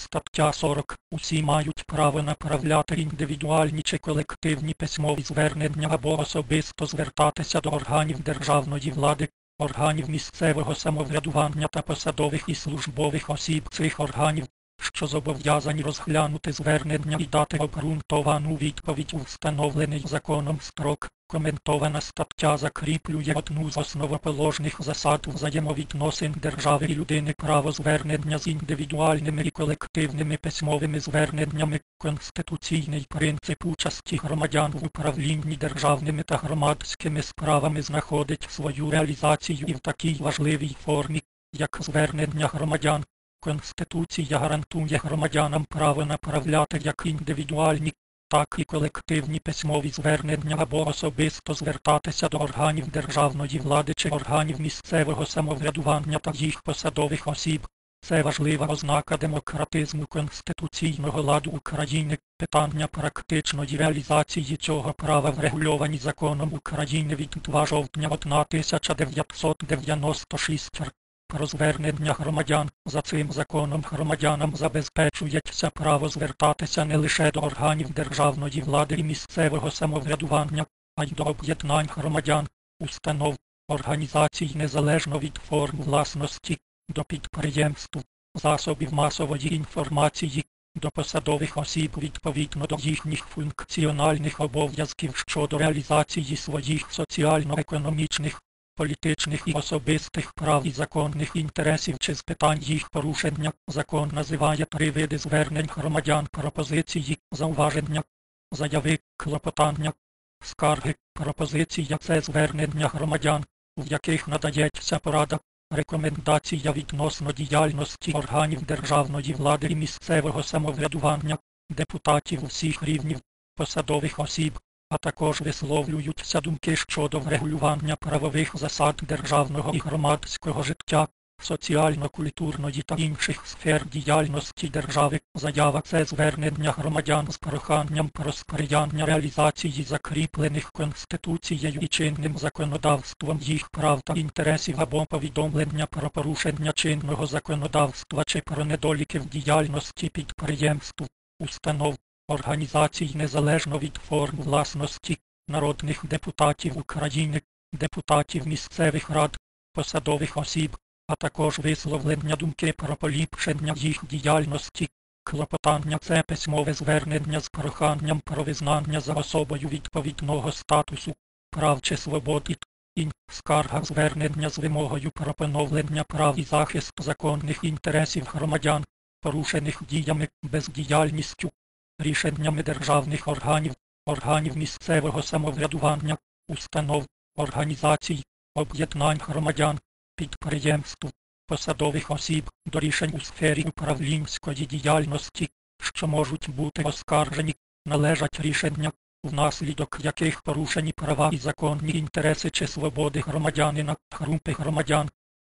Стаття 40. Усі мають право направляти індивідуальні чи колективні письмові звернення або особисто звертатися до органів державної влади, органів місцевого самоврядування та посадових і службових осіб цих органів, що зобов'язані розглянути звернення і дати обґрунтовану відповідь у встановлений законом строк. Коментована стаття закріплює одну з основоположних засад взаємовідносин держави і людини право звернення з індивідуальними і колективними письмовими зверненнями, конституційний принцип участі громадян в управлінні державними та громадськими справами знаходить свою реалізацію і в такій важливій формі, як звернення громадян. Конституція гарантує громадянам право направляти як індивідуальні, так і колективні письмові звернення або особисто звертатися до органів державної влади чи органів місцевого самоврядування та їх посадових осіб. Це важлива ознака демократизму конституційного ладу України. Питання практичної реалізації цього права врегульовані законом України від 2 жовтня 1996 Про звернення громадян. За цим законом громадянам забезпечується право звертатися не лише до органів державної влади і місцевого самоврядування, а й до об'єднань громадян, установ, організацій незалежно від форм власності, до підприємств, засобів масової інформації, до посадових осіб відповідно до їхніх функціональних обов'язків щодо реалізації своїх соціально-економічних політичних і особистих прав і законних інтересів чи з питань їх порушення. Закон називає три види звернень громадян пропозиції, зауваження, заяви, клопотання, скарги, пропозиція це звернення громадян, в яких надається порада, рекомендація відносно діяльності органів державної влади і місцевого самоврядування, депутатів усіх рівнів, посадових осіб, а також висловлюються думки щодо врегулювання правових засад державного і громадського життя, соціально-культурної та інших сфер діяльності держави. Заява це звернення громадян з проханням про сприяння реалізації закріплених Конституцією і чинним законодавством їх прав та інтересів або повідомлення про порушення чинного законодавства чи про недоліки в діяльності підприємств, установ, організацій незалежно від форм власності, народних депутатів України, депутатів місцевих рад, посадових осіб, а також висловлення думки про поліпшення їх діяльності. Клопотання це письмове звернення з проханням про визнання за особою відповідного статусу, прав чи свободи, інь, скарга звернення з вимогою про поновлення прав і захист законних інтересів громадян, порушених діями, бездіяльністю, рішеннями державних органів, органів місцевого самоврядування, установ, організацій, об'єднань громадян, підприємств, посадових осіб до рішень у сфері управлінської діяльності, що можуть бути оскаржені, належать рішення, внаслідок яких порушені права і законні інтереси чи свободи громадянина, групи громадян,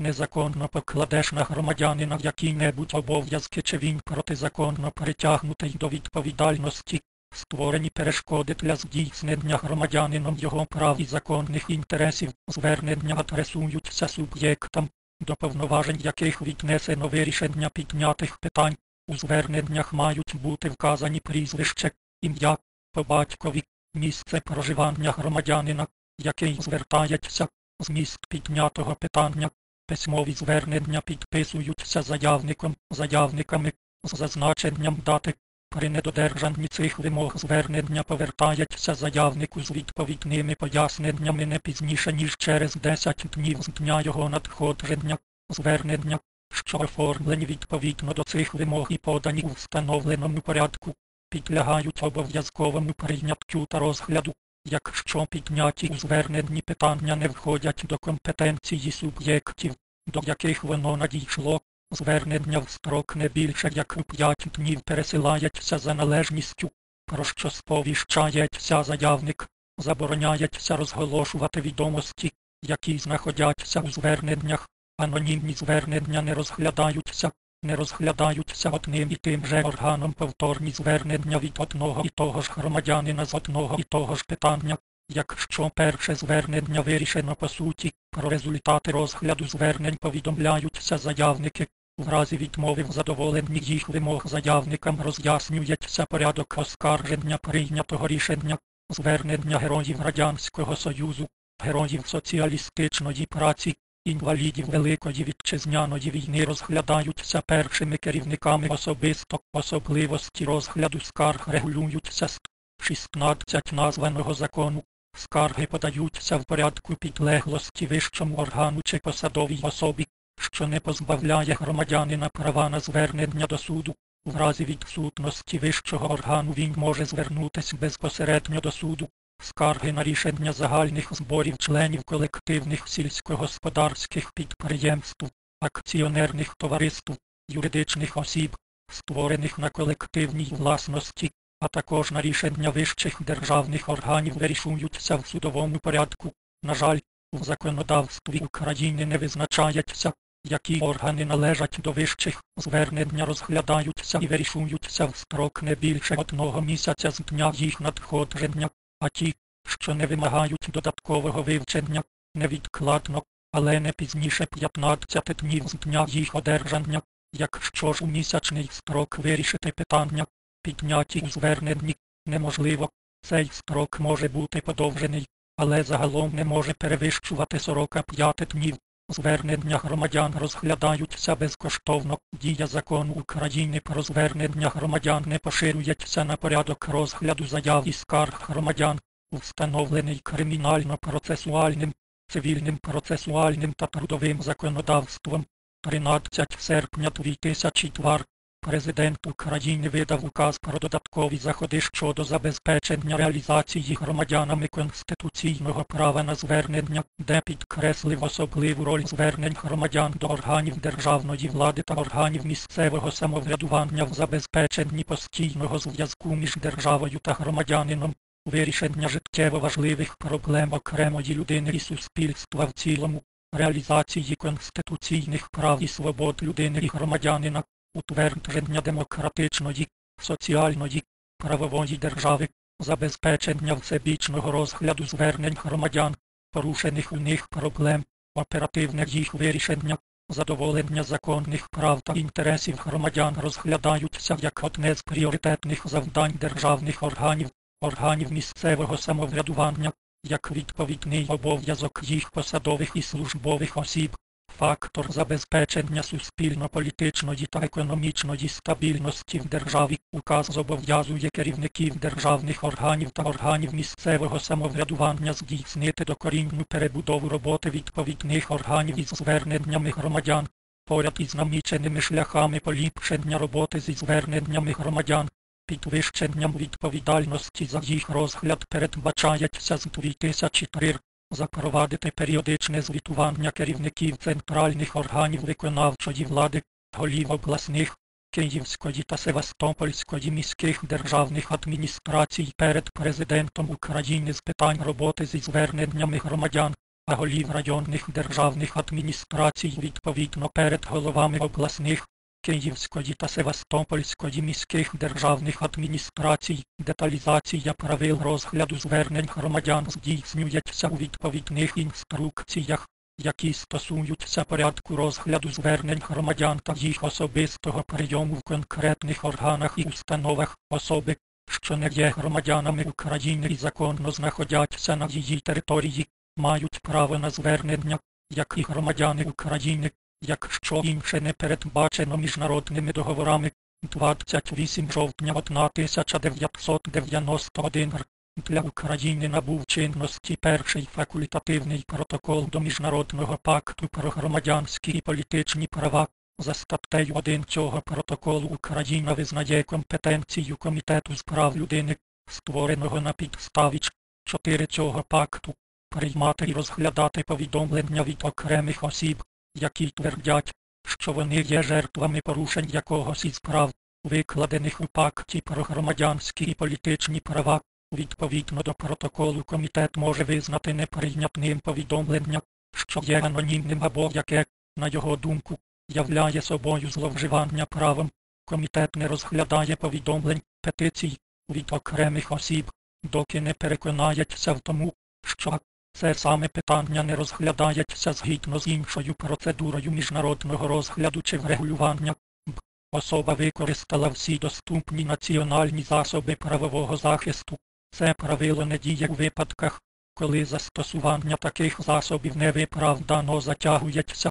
незаконно покладеш на громадянина які-небудь обов'язки чи він протизаконно притягнутий до відповідальності, створені перешкоди для здійснення громадянином його прав і законних інтересів, звернення адресуються суб'єктам, до повноважень яких віднесено вирішення піднятих питань. У зверненнях мають бути вказані прізвище, ім'я, по батькові, місце проживання громадянина, який звертається, зміст піднятого питання, письмові звернення підписуються заявником, заявниками з зазначенням дати. При недодержанні цих вимог звернення повертається заявнику з відповідними поясненнями не пізніше, ніж через 10 днів з дня його надходження, звернення, що оформлені відповідно до цих вимог і подані у встановленому порядку, підлягають обов'язковому прийняттю та розгляду, якщо підняті у зверненні питання не входять до компетенції суб'єктів, до яких воно надійшло, звернення в строк не більше як у 5 днів пересилається за належністю, про що сповіщається заявник, забороняється розголошувати відомості, які знаходяться у зверненнях, анонімні звернення не розглядаються, не розглядаються одним і тим же органом повторні звернення від одного і того ж громадянина з одного і того ж питання, якщо перше звернення вирішено по суті, про результати розгляду звернень повідомляються заявники, В разі відмови в задоволенні їх вимог заявникам роз'яснюється порядок оскарження прийнятого рішення, звернення героїв Радянського Союзу, героїв соціалістичної праці, інвалідів Великої Вітчизняної війни розглядаються першими керівниками особисто, особливості розгляду скарг регулюються з 16 названого закону. Скарги подаються в порядку підлеглості вищому органу чи посадовій особі, що не позбавляє громадянина права на звернення до суду. В разі відсутності вищого органу він може звернутися безпосередньо до суду. Скарги на рішення загальних зборів членів колективних сільськогосподарських підприємств, акціонерних товариств, юридичних осіб, створених на колективній власності, а також на рішення вищих державних органів вирішуються в судовому порядку. На жаль, в законодавстві України не визначається, які органи належать до вищих звернення розглядаються і вирішуються в строк не більше одного місяця з дня їх надходження, а ті, що не вимагають додаткового вивчення, невідкладно, але не пізніше 15 днів з дня їх одержання, якщо ж у місячний строк вирішити питання, підняті у зверненні, неможливо, цей строк може бути подовжений, але загалом не може перевищувати 45 днів. Звернення громадян розглядаються безкоштовно. Дія закону України про звернення громадян не поширюється на порядок розгляду заяв і скарг громадян, встановлений кримінально-процесуальним, цивільним процесуальним та трудовим законодавством. 13 серпня 2002 Президент України видав указ про додаткові заходи щодо забезпечення реалізації громадянами конституційного права на звернення, де підкреслив особливу роль звернень громадян до органів державної влади та органів місцевого самоврядування в забезпеченні постійного зв'язку між державою та громадянином, вирішення життєво важливих проблем окремої людини і суспільства в цілому, реалізації конституційних прав і свобод людини і громадянина утвердження демократичної, соціальної, правової держави, забезпечення всебічного розгляду звернень громадян, порушених у них проблем, оперативне їх вирішення, задоволення законних прав та інтересів громадян розглядаються як одне з пріоритетних завдань державних органів, органів місцевого самоврядування, як відповідний обов'язок їх посадових і службових осіб. Фактор забезпечення суспільно-політичної та економічної стабільності в державі указ зобов'язує керівників державних органів та органів місцевого самоврядування здійснити докорінну перебудову роботи відповідних органів із зверненнями громадян, поряд із наміченими шляхами поліпшення роботи зі зверненнями громадян. Підвищенням відповідальності за їх розгляд передбачається з 2003 запровадити періодичне звітування керівників центральних органів виконавчої влади, голів обласних, Київської та Севастопольської міських державних адміністрацій перед Президентом України з питань роботи зі зверненнями громадян, а голів районних державних адміністрацій відповідно перед головами обласних, Київської та Севастопольської міських державних адміністрацій, деталізація правил розгляду звернень громадян здійснюється у відповідних інструкціях, які стосуються порядку розгляду звернень громадян та їх особистого прийому в конкретних органах і установах. Особи, що не є громадянами України і законно знаходяться на її території, мають право на звернення, як і громадяни України якщо інше не передбачено міжнародними договорами. 28 жовтня 1991 для України набув чинності перший факультативний протокол до Міжнародного пакту про громадянські і політичні права. За статтею 1 цього протоколу Україна визнає компетенцію Комітету з прав людини, створеного на підставі 4 цього пакту, приймати і розглядати повідомлення від окремих осіб, які твердять, що вони є жертвами порушень якогось із прав, викладених у пакті про громадянські і політичні права. Відповідно до протоколу комітет може визнати неприйнятним повідомлення, що є анонімним або яке, на його думку, являє собою зловживання правом. Комітет не розглядає повідомлень, петицій від окремих осіб, доки не переконається в тому, що Це саме питання не розглядається згідно з іншою процедурою міжнародного розгляду чи врегулювання. Особа використала всі доступні національні засоби правового захисту. Це правило не діє у випадках, коли застосування таких засобів невиправдано затягується